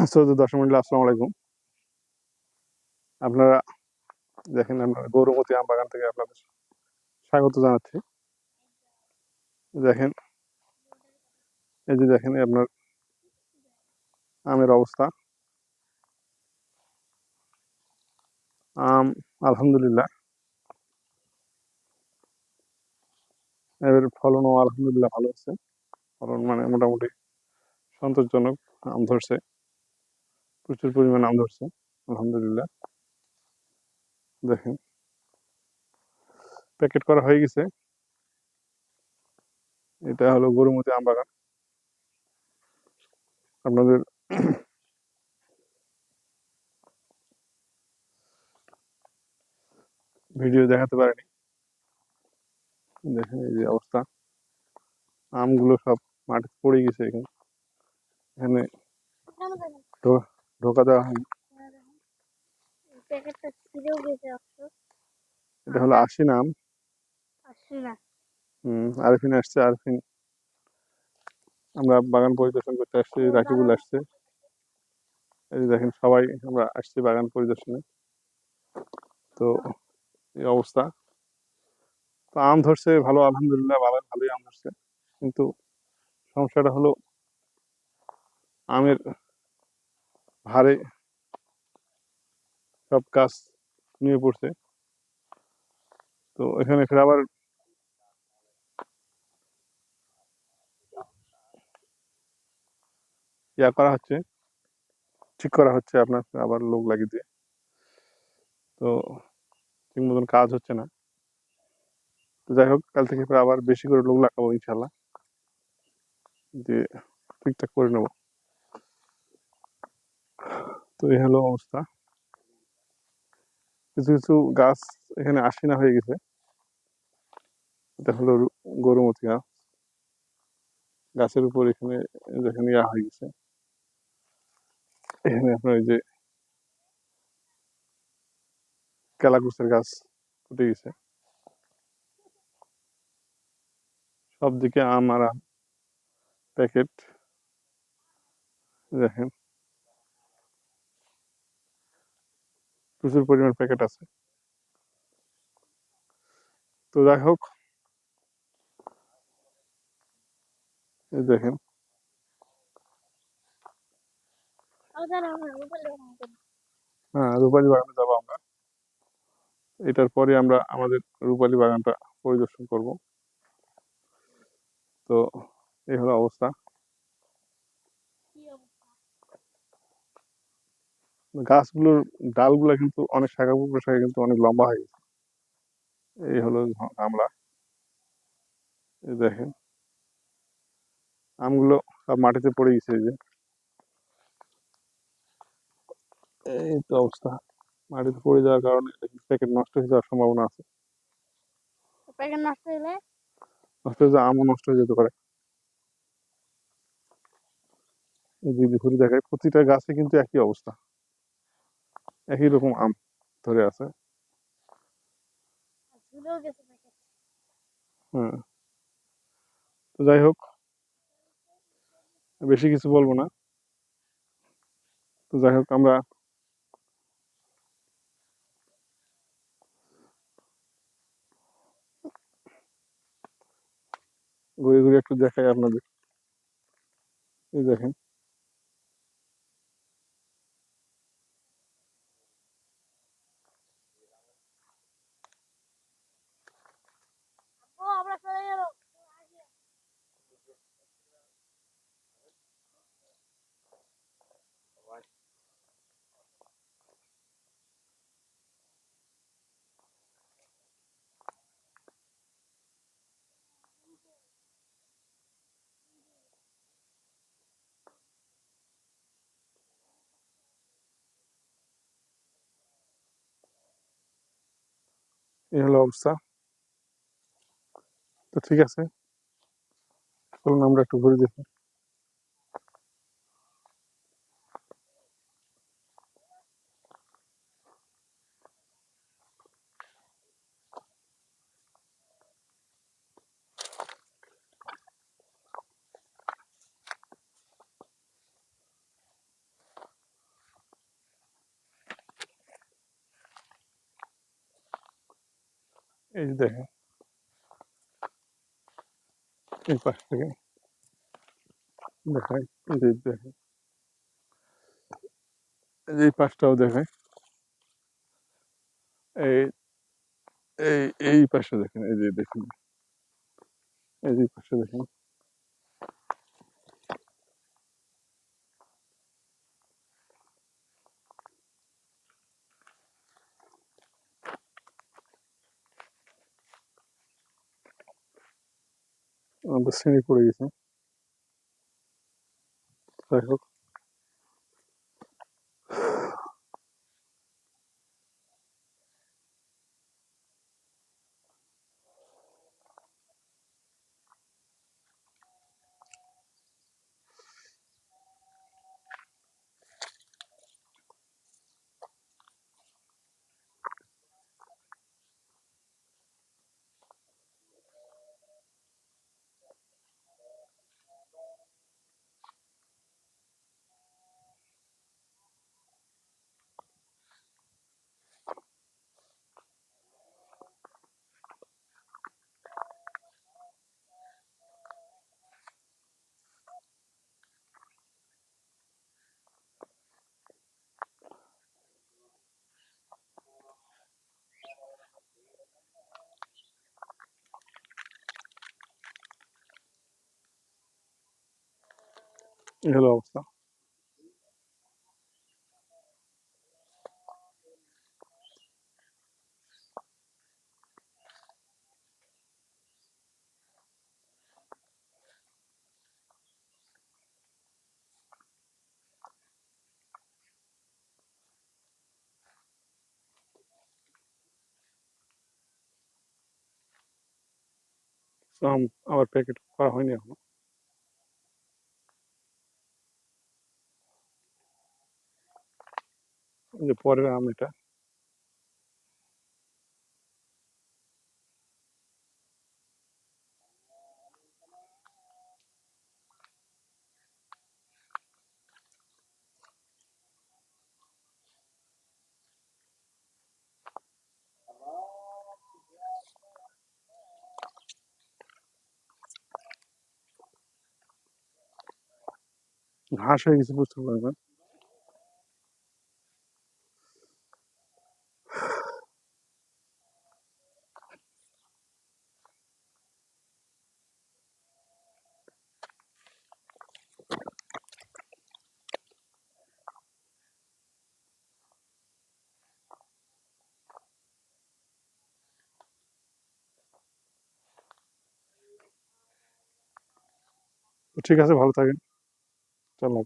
Saudi দর্শক মন্ডলী, আসসালামু আলাইকুম। আপনারা দেখেন আমরা গৌরমতী আম বাগান থেকে আপনাদের স্বাগত জানাচ্ছি। দেখেন, এই যে দেখেন আপনার আমের অবস্থা। আম, আলহামদুলিল্লাহ। এর ফলনও আলহামদুলিল্লাহ ভালো হচ্ছে ফলন মানে মোটামুটি সন্তোষজনক, আম ধরছে। প্রচুর পরিমাণে আম ধরছে আলহামদুলিল্লাহ। দেখেন। প্যাকেট করা হয়ে গেছে। এটা হলো গরুমতি আম বাগান। আপনাদের ভিডিও দেখাতে পারেনি। দেখেন এই যে অবস্থা। আমগুলো সব মাটিতে পড়ে গেছে এখানে। এখানে ঢোকা দেওয়া হয়নি। এটা হলো আশি নাম হম আরফিন আসছে আরফিন। আমরা বাগান পরিদর্শন করতে আসছি রাকিবুল আসছে। এই দেখেন সবাই আমরা আসছি বাগান পরিদর্শনে। তো এই অবস্থা। তো আম ধরছে ভালো আলহামদুলিল্লাহ ভালো ভালোই আম ধরছে। কিন্তু সমস্যাটা হলো আমের ভারে সব কাজ নিয়ে পড়ছে। তো এখানে ফের আবার ইয়া করা হচ্ছে, ঠিক করা হচ্ছে আপনার, আবার লোক লাগিয়ে দিয়ে। তো ঠিক মতন কাজ হচ্ছে না। তো যাই হোক, কাল থেকে আবার বেশি করে লোক লাগাবো ইনশাল্লাহ দিয়ে ঠিকঠাক করে নেব। তো এই হলো অবস্থা। কিছু কিছু গাছ এখানে আশিনা হয়ে গেছে। এটা হলো গরুমতি গাছ। গাছের উপর এখানে যেখানে ইয়া হয়ে গেছে। এখানে আপনার ওই যে কেলাকুচের গাছ ফুটে গেছে। সব দিকে আম আর প্যাকেট। দেখেন। প্রচুর পরিমাণ প্যাকেট আছে। তো যাই হোক। দেখেন। হ্যাঁ রূপালী বাগানে যাব আমরা। এটার পরে আমরা আমাদের রূপালী বাগানটা পরিদর্শন করব। তো এই হলো অবস্থা কি অবস্থা? গাছগুলোর ডালগুলো কিন্তু অনেক শাখা প্রশাখা কিন্তু অনেক লম্বা হয়ে গেছে এই হলো আমলা এই দেখেন আমগুলো সব মাটিতে পড়ে গেছে এই যে এই তো অবস্থা মাটিতে পড়ে যাওয়ার কারণে প্যাকেট নষ্ট হয়ে যাওয়ার সম্ভাবনা আছে প্যাকেট নষ্ট হলে নষ্ট হয়ে যাওয়া আমও নষ্ট হয়ে যেতে পারে এই যে ঘুরে দেখায় প্রতিটা গাছে কিন্তু একই অবস্থা একই রকম আম ধরে আছে। হ্যাঁ তো যাই হোক বেশি কিছু বলব না। তো যাই হোক আমরা ঘুরে ঘুরে একটু দেখাই আপনাদের। এই দেখেন। এই হলো অবস্থা। তো ঠিক আছে। চলুন আমরা একটু ঘুরে দেখি। এই যে দেখেন। এই পাশ থেকে। দেখায় এই যে দেখেন। এই পাশটাও দেখায় এই এই এই পাশে দেখেন, এই যে দেখুন। এই যে পাশে দেখেন। আমাদের শ্রেণি পড়ে গেছে। যাই হোক। এই হলো অবস্থা। তো আম- আমার প্যাকেট করা হয়নি এখনও। এই যে পরের আম এটা ঘাস হয়ে গেছে বুঝতে পারবেন ঠিক আছে ভালো থাকেন। চলো